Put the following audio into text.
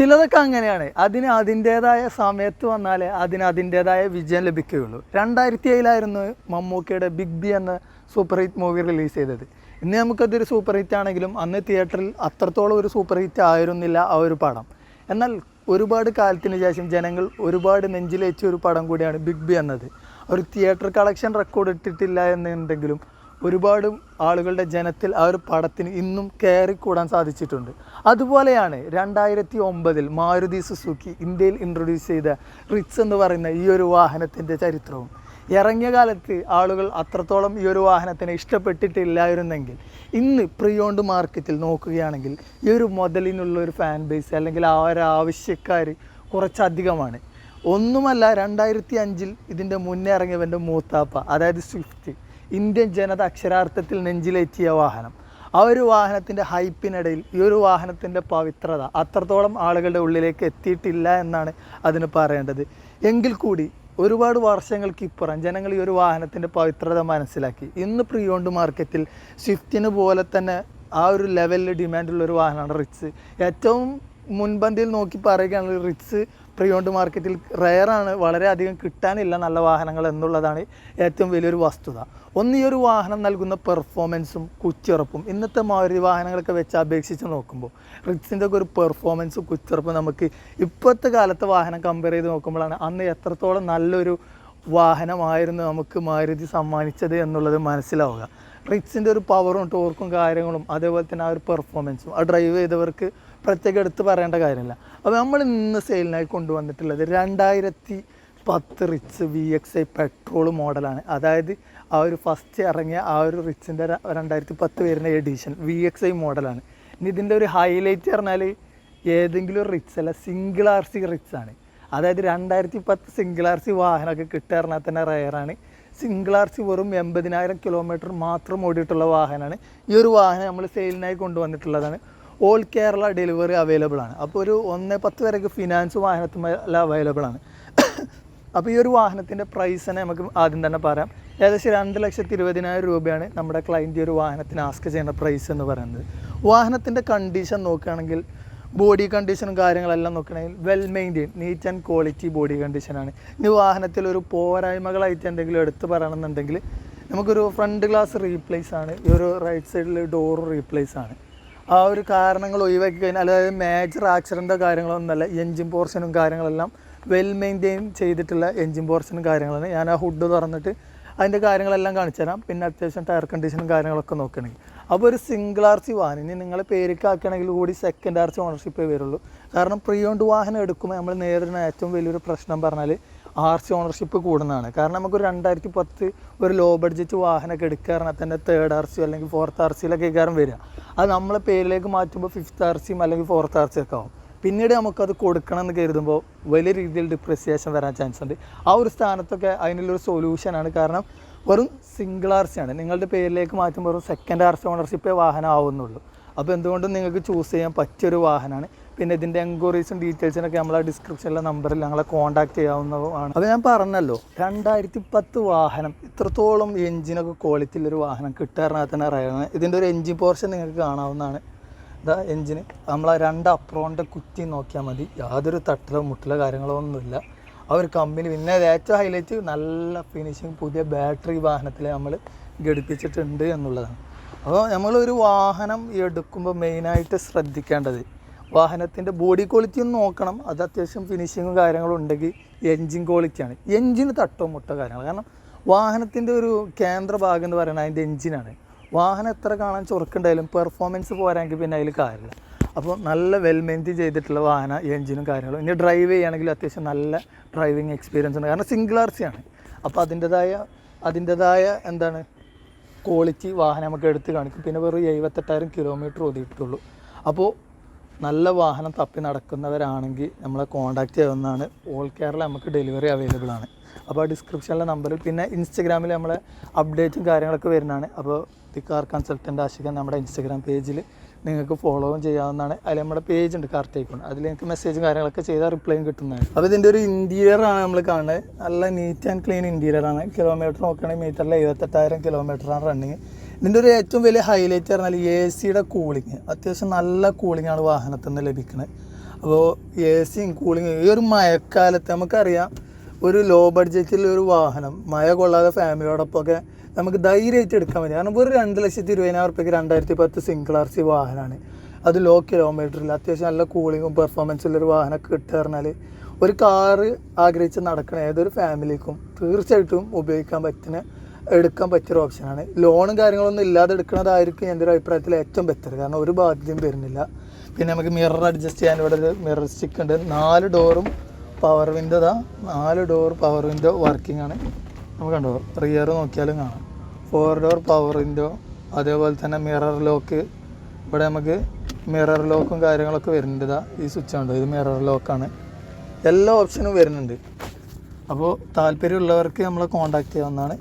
ചിലതൊക്കെ അങ്ങനെയാണ്. അതിന് അതിന്റേതായ സമയത്ത് വന്നാലേ അതിന് അതിന്റേതായ വിജയം ലഭിക്കുകയുള്ളൂ. രണ്ടായിരത്തി ഏഴിലായിരുന്നു മമ്മൂക്കയുടെ ബിഗ് ബി എന്ന സൂപ്പർ ഹിറ്റ് മൂവി റിലീസ് ചെയ്തത്. ഇന്ന് നമുക്കതൊരു സൂപ്പർ ഹിറ്റ് ആണെങ്കിലും അന്ന് തിയേറ്ററിൽ അത്രത്തോളം ഒരു സൂപ്പർ ഹിറ്റ് ആയിരുന്നില്ല ആ ഒരു പടം. എന്നാൽ ഒരുപാട് കാലത്തിന് ശേഷം ജനങ്ങൾ ഒരുപാട് നെഞ്ചിലേച്ച ഒരു പടം കൂടിയാണ് ബിഗ് ബി എന്നത്. ഒരു തിയേറ്റർ കളക്ഷൻ റെക്കോർഡ് ഇട്ടിട്ടില്ല എന്നുണ്ടെങ്കിലും ഒരുപാട് ആളുകളുടെ ജനത്തിൽ ആ ഒരു പടത്തിന് ഇന്നും കയറിക്കൂടാൻ സാധിച്ചിട്ടുണ്ട്. അതുപോലെയാണ് രണ്ടായിരത്തി ഒമ്പതിൽ മാരുതി സുസുക്കി ഇന്ത്യയിൽ ഇൻട്രൊഡ്യൂസ് ചെയ്ത റിറ്റ്സ് എന്ന് പറയുന്ന ഈ ഒരു വാഹനത്തിന്റെ ചരിത്രവും. ഇറങ്ങിയ കാലത്ത് ആളുകൾ അത്രത്തോളം ഈ ഒരു വാഹനത്തിനെ ഇഷ്ടപ്പെട്ടിട്ടില്ലായിരുന്നെങ്കിൽ ഇന്ന് പ്രിയോണ്ട് മാർക്കറ്റിൽ നോക്കുകയാണെങ്കിൽ ഈ ഒരു മുതലിനുള്ള ഒരു ഫാൻ ബേസ് അല്ലെങ്കിൽ ആ ഒരു ആവശ്യക്കാർ കുറച്ചധികമാണ്. ഒന്നുമല്ല രണ്ടായിരത്തി അഞ്ചിൽ ഇതിന്റെ മുന്നേ ഇറങ്ങിയവന്റെ മൂത്താപ്പ അതായത് സ്വിഫ്റ്റ് ഇന്ത്യൻ ജനത അക്ഷരാർത്ഥത്തിൽ നെഞ്ചിലേറ്റിയ വാഹനം. ആ ഒരു വാഹനത്തിന്റെ ഹൈപ്പിനിടയിൽ ഈ ഒരു വാഹനത്തിന്റെ പവിത്രത അത്രത്തോളം ആളുകളുടെ ഉള്ളിലേക്ക് എത്തിയിട്ടില്ല എന്നാണ് അതിന് പറയേണ്ടത്. എങ്കിൽ കൂടി ഒരുപാട് വർഷങ്ങൾക്ക് ഇപ്പുറം ജനങ്ങൾ ഈ ഒരു വാഹനത്തിന്റെ പവിത്രത മനസ്സിലാക്കി. ഇന്ന് പ്രീ ഓൺഡ് മാർക്കറ്റിൽ സ്വിഫ്റ്റിന് പോലെ തന്നെ ആ ഒരു ലെവലിൽ ഡിമാൻഡുള്ള ഒരു വാഹനമാണ് റിറ്റ്സ് ഏറ്റവും മുൻപന്തിയിൽ നോക്കി പറയുകയാണെങ്കിൽ റിറ്റ്സ് പ്രീ ഓൺഡ് മാർക്കറ്റിൽ റെയറാണ് വളരെയധികം കിട്ടാനില്ല നല്ല വാഹനങ്ങൾ എന്നുള്ളതാണ് ഏറ്റവും വലിയൊരു വസ്തുത. ഒന്ന് ഈ ഒരു വാഹനം നൽകുന്ന പെർഫോമൻസും കുച്ചുറപ്പും ഇന്നത്തെ മാരുതി വാഹനങ്ങളൊക്കെ വെച്ച് അപേക്ഷിച്ച് നോക്കുമ്പോൾ റിക്സിന്റെ ഒക്കെ ഒരു പെർഫോമൻസും കുച്ചുറപ്പും നമുക്ക് ഇപ്പോഴത്തെ കാലത്തെ വാഹനം കമ്പയർ ചെയ്ത് നോക്കുമ്പോഴാണ് അന്ന് എത്രത്തോളം നല്ലൊരു വാഹനമായിരുന്നു നമുക്ക് മാരുതി സമ്മാനിച്ചത് എന്നുള്ളത് മനസ്സിലാവുക. റിറ്റ്സിന്റെ ഒരു പവറും ടോർക്കും കാര്യങ്ങളും അതേപോലെ തന്നെ ആ ഒരു പെർഫോമൻസും ആ ഡ്രൈവ് ചെയ്തവർക്ക് പ്രത്യേകം എടുത്ത് പറയേണ്ട കാര്യമില്ല. അപ്പോൾ നമ്മൾ ഇന്ന് സെയിലിനായി കൊണ്ടുവന്നിട്ടുള്ളത് രണ്ടായിരത്തി പത്ത് Ritz V X I petrol മോഡലാണ് അതായത് ആ ഒരു ഫസ്റ്റ് ഇറങ്ങിയ ആ ഒരു റിച്ചിന്റെ രണ്ടായിരത്തി പത്ത് വരുന്ന എഡീഷൻ വി എക്സ് ഐ മോഡലാണ് ഇനി ഇതിന്റെ ഒരു ഹൈലൈറ്റ് പറഞ്ഞാൽ ഏതെങ്കിലും ഒരു റിച്ച് അല്ല സിംഗിൾ ആർ സി റിച്ച് ആണ്. അതായത് രണ്ടായിരത്തി പത്ത് സിംഗിൾ ആർ സി വാഹനമൊക്കെ കിട്ടുക പറഞ്ഞാൽ തന്നെ റയറാണ് സിംഗിൾ സി വെറും എൺപതിനായിരം കിലോമീറ്റർ മാത്രം ഓടിയിട്ടുള്ള വാഹനമാണ്. ഈ ഒരു വാഹനം നമ്മൾ സെയിലിനായി കൊണ്ടുവന്നിട്ടുള്ളതാണ്. ഓൾ കേരള ഡെലിവറി അവൈലബിൾ ആണ്. അപ്പോൾ ഒരു ഒന്ന് പത്ത് വരെയൊക്കെ ഫിനാൻസ് വാഹനത്തിൽ അവൈലബിൾ ആണ്. അപ്പോൾ ഈ ഒരു വാഹനത്തിന്റെ പ്രൈസ് തന്നെ നമുക്ക് ആദ്യം തന്നെ പറയാം. ഏകദേശം രണ്ട് ലക്ഷത്തി ഇരുപതിനായിരം രൂപയാണ് നമ്മുടെ ക്ലയന്റ് ഒരു വാഹനത്തിന് ആസ്ക് ചെയ്യുന്ന പ്രൈസ് എന്ന് പറയുന്നത്. വാഹനത്തിന്റെ കണ്ടീഷൻ നോക്കുകയാണെങ്കിൽ ബോഡി കണ്ടീഷനും കാര്യങ്ങളെല്ലാം നോക്കണെങ്കിൽ well maintain neat and quality body കണ്ടീഷനാണ് ഇനി വാഹനത്തിൽ ഒരു പോരായ്മകളായിട്ട് എന്തെങ്കിലും എടുത്തു പറയണമെന്നുണ്ടെങ്കിൽ നമുക്കൊരു ഫ്രണ്ട് ഗ്ലാസ് റീപ്ലേസ് ആണ്. ഈ ഒരു റൈറ്റ് സൈഡിൽ ഡോർ റീപ്ലേസ് ആണ്. ആ ഒരു കാരണങ്ങൾ ഒഴിവാക്കി കഴിഞ്ഞാൽ അതായത് മേജർ ആക്സിഡന്റോ കാര്യങ്ങളൊന്നുമല്ല എൻജിൻ പോർഷനും കാര്യങ്ങളെല്ലാം വെൽ മെയിന്റെയിൻ ചെയ്തിട്ടുള്ള എൻജിൻ പോർഷനും കാര്യങ്ങളാണ്. ഞാൻ ആ ഹുഡ് തുറന്നിട്ട് അതിന്റെ കാര്യങ്ങളെല്ലാം കാണിച്ചു തരാം പിന്നെ അത്യാവശ്യം ടയർ കണ്ടീഷനും കാര്യങ്ങളൊക്കെ നോക്കുകയാണെങ്കിൽ അപ്പോൾ ഒരു സിംഗിൾ ആർ സി വാഹനം ഇനി നിങ്ങളെ പേരിക്ക് ആക്കുകയാണെങ്കിൽ കൂടി സെക്കൻഡ് ആർ സി ഓണർഷിപ്പേ വരുള്ളൂ. കാരണം പ്രീ ഓൺഡ് വാഹനം എടുക്കുമ്പോൾ നമ്മൾ നേരിടുന്ന ഏറ്റവും വലിയൊരു പ്രശ്നം പറഞ്ഞാൽ ആർ സി ഓണർഷിപ്പ് കൂടുന്നതാണ്. കാരണം നമുക്കൊരു രണ്ടായിരത്തി പത്ത് ഒരു ലോ ബഡ്ജറ്റ് വാഹനമൊക്കെ എടുക്കുക പറഞ്ഞാൽ തന്നെ തേർഡ് ആർ സി അല്ലെങ്കിൽ ഫോർത്ത് ആർ സിയിലൊക്കെ കയറാൻ വരിക. അത് നമ്മളെ പേരിലേക്ക് മാറ്റുമ്പോൾ ഫിഫ്ത്ത് ആർ സിയും അല്ലെങ്കിൽ ഫോർത്ത് ആർ സി ആവും. പിന്നീട് നമുക്കത് കൊടുക്കണം എന്ന് കരുതുമ്പോൾ വലിയ രീതിയിൽ ഡിപ്രിസിയേഷൻ വരാൻ ചാൻസ് ഉണ്ട്. ആ ഒരു സ്ഥാനത്തൊക്കെ അതിനുള്ളൊരു സൊല്യൂഷനാണ് കാരണം വെറും സിംഗിൾ ആർ സി ആണ്. നിങ്ങളുടെ പേരിലേക്ക് മാറ്റുമ്പോൾ വെറും സെക്കൻഡ് ആർ സി ഓണർഷിപ്പേ വാഹനം ആവുന്നുള്ളൂ അപ്പോൾ എന്തുകൊണ്ടും നിങ്ങൾക്ക് ചൂസ് ചെയ്യാൻ പറ്റിയൊരു വാഹനമാണ്. പിന്നെ ഇതിന്റെ എൻക്വയറീസും ഡീറ്റെയിൽസിനൊക്കെ ആ ഡിസ്ക്രിപ്ഷനിലെ നമ്പറിൽ ഞങ്ങളെ കോൺടാക്ട് ചെയ്യാവുന്നതാണ്. അപ്പോൾ ഞാൻ പറഞ്ഞല്ലോ രണ്ടായിരത്തി പത്ത് വാഹനം ഇത്രത്തോളം എഞ്ചിനൊക്കെ ക്വാളിറ്റിയിലൊരു വാഹനം കിട്ടാറിനകത്ത് തന്നെ അറിയണം ഇതിന്റെ ഒരു എഞ്ചിൻ പോർഷൻ നിങ്ങൾക്ക് കാണാവുന്നതാണ്. ഇതാ എഞ്ചിന് ആ രണ്ട് അപ്രോണിന്റെ കുറ്റി നോക്കിയാൽ മതി. യാതൊരു തട്ടിലോ മുട്ടിലോ കാര്യങ്ങളോ ഒന്നുമില്ല. ആ ഒരു കമ്പനി പിന്നെ ഏറ്റവും ഹൈലൈറ്റ് നല്ല ഫിനിഷിങ് പുതിയ ബാറ്ററി വാഹനത്തിൽ നമ്മൾ ഘടിപ്പിച്ചിട്ടുണ്ട് എന്നുള്ളതാണ്. അപ്പോൾ നമ്മളൊരു വാഹനം എടുക്കുമ്പോൾ മെയിനായിട്ട് ശ്രദ്ധിക്കേണ്ടത് വാഹനത്തിന്റെ ബോഡി ക്വാളിറ്റി ഒന്ന് നോക്കണം. അത് അത്യാവശ്യം ഫിനിഷിങ്ങും കാര്യങ്ങളും ഉണ്ടെങ്കിൽ എൻജിൻ ക്വാളിറ്റിയാണ് എൻജിന് തട്ടോ മുട്ടോ കാര്യങ്ങൾ കാരണം വാഹനത്തിന്റെ ഒരു കേന്ദ്ര ഭാഗം എന്ന് പറയുന്നത് അതിന്റെ എൻജിനാണ് വാഹനം എത്ര കാണാൻ ചുരുക്കുണ്ടായാലും പെർഫോമൻസ് പോരാങ്കിൽ പിന്നെ അതിൽ കാര്യമില്ല. അപ്പോൾ നല്ല വെൽ മെയിന്റെയിൻ ചെയ്തിട്ടുള്ള വാഹന എഞ്ചിനും കാര്യങ്ങളും. ഇനി ഡ്രൈവ് ചെയ്യുകയാണെങ്കിൽ അത്യാവശ്യം നല്ല ഡ്രൈവിങ് എക്സ്പീരിയൻസ് ഉണ്ട്. കാരണം സിംഗിൾ ആർ സി ആണ്. അപ്പോൾ അതിന്റെതായ അതിന്റെതായ എന്താണ് ക്വാളിറ്റി വാഹനം നമുക്ക് എടുത്ത് കാണിക്കും. പിന്നെ വെറും എഴുപത്തെട്ടായിരം കിലോമീറ്റർ ഓടിയിട്ടുള്ളൂ അപ്പോൾ നല്ല വാഹനം തപ്പി നടക്കുന്നവരാണെങ്കിൽ നമ്മളെ കോൺടാക്ട് ചെയ്യാവുന്നതാണ്. ഓൾ കേരള നമുക്ക് ഡെലിവറി അവൈലബിൾ ആണ്. അപ്പോൾ ഡിസ്ക്രിപ്ഷനിലെ നമ്പറിൽ പിന്നെ ഇൻസ്റ്റഗ്രാമിൽ നമ്മളെ അപ്ഡേറ്റും കാര്യങ്ങളൊക്കെ വരുന്നതാണ്. അപ്പോൾ ദി കാർ കൺസൾട്ടന്റ് ആശിക്കാൻ നമ്മുടെ ഇൻസ്റ്റഗ്രാം പേജിൽ നിങ്ങൾക്ക് ഫോളോവും ചെയ്യാവുന്നതാണ്. അതിൽ നമ്മുടെ പേജ് ഉണ്ട് കാർ അതിൽ നിങ്ങൾക്ക് മെസ്സേജും കാര്യങ്ങളൊക്കെ ചെയ്താൽ റിപ്ലൈയും കിട്ടുന്നതാണ്. അപ്പോൾ ഇതിന്റെ ഒരു ഇന്റീരിയർ ആണ് നമ്മൾ കാണുന്നത്. നല്ല നീറ്റ് ആൻഡ് ക്ലീൻ ഇന്റീരിയർ ആണ്. കിലോമീറ്റർ നോക്കുകയാണെങ്കിൽ മീറ്ററിൽ എഴുപത്തെട്ടായിരം കിലോമീറ്ററാണ് റണ്ണിങ് ഇതിന്റെ ഒരു ഏറ്റവും വലിയ ഹൈലൈറ്റ് പറഞ്ഞാൽ എ സിയുടെ കൂളിങ് അത്യാവശ്യം നല്ല കൂളിംഗ് ആണ് വാഹനത്തിൽ നിന്ന് ലഭിക്കുന്നത് അപ്പോൾ എ സിയും കൂളിങ് ഈ ഒരു മഴക്കാലത്ത് നമുക്കറിയാം ഒരു ലോ ബഡ്ജറ്റിൽ ഒരു വാഹനം മഴ കൊള്ളാതെ ഫാമിലിയോടൊപ്പമൊക്കെ നമുക്ക് ധൈര്യമായിട്ട് എടുക്കാൻ പറ്റും. കാരണം വെറും രണ്ട് ലക്ഷത്തി ഇരുപതിനായിരം റുപ്യക്ക് രണ്ടായിരത്തി പത്ത് സിംഗിൾ ആർ സി വാഹനമാണ് അത് ലോ. കിലോമീറ്ററിൽ അത്യാവശ്യം നല്ല കൂളിങ്ങും പെർഫോമൻസുള്ളൊരു വാഹനമൊക്കെ കിട്ടുക പറഞ്ഞാൽ ഒരു കാറ് ആഗ്രഹിച്ച് നടക്കണ ഏതൊരു ഫാമിലിക്കും തീർച്ചയായിട്ടും ഉപയോഗിക്കാൻ പറ്റുന്ന എടുക്കാൻ പറ്റിയൊരു ഓപ്ഷനാണ് ലോണും കാര്യങ്ങളൊന്നും ഇല്ലാതെ എടുക്കുന്നതായിരിക്കും എന്റെ ഒരു അഭിപ്രായത്തിൽ ഏറ്റവും ബെറ്റർ കാരണം ഒരു ബാധ്യതയും വരുന്നില്ല. പിന്നെ നമുക്ക് മിറർ അഡ്ജസ്റ്റ് ചെയ്യാൻ ഇവിടെ ഒരു മിറർ സ്റ്റിക്ക് ഉണ്ട്. നാല് ഡോറും പവർ വിൻഡോ നാല് ഡോർ പവർ വിൻഡോ വർക്കിംഗ് ആണ്. നമുക്ക് കണ്ടോ. റിയർ നോക്കിയാലും കാണാം. ഫോർ ഡോർ പവർ വിൻഡോ അതേപോലെ തന്നെ മിറർ ലോക്ക് ഇവിടെ നമുക്ക് മിറർ ലോക്കും കാര്യങ്ങളൊക്കെ വരുന്നുണ്ട് ഈ സ്വിച്ച് ഉണ്ടോ ഇത് മിറർ ലോക്കാണ് എല്ലാ ഓപ്ഷനും വരുന്നുണ്ട്. അപ്പോൾ താല്പര്യമുള്ളവർക്ക് നമ്മളെ കോൺടാക്ട് ചെയ്യാവുന്നതാണ്.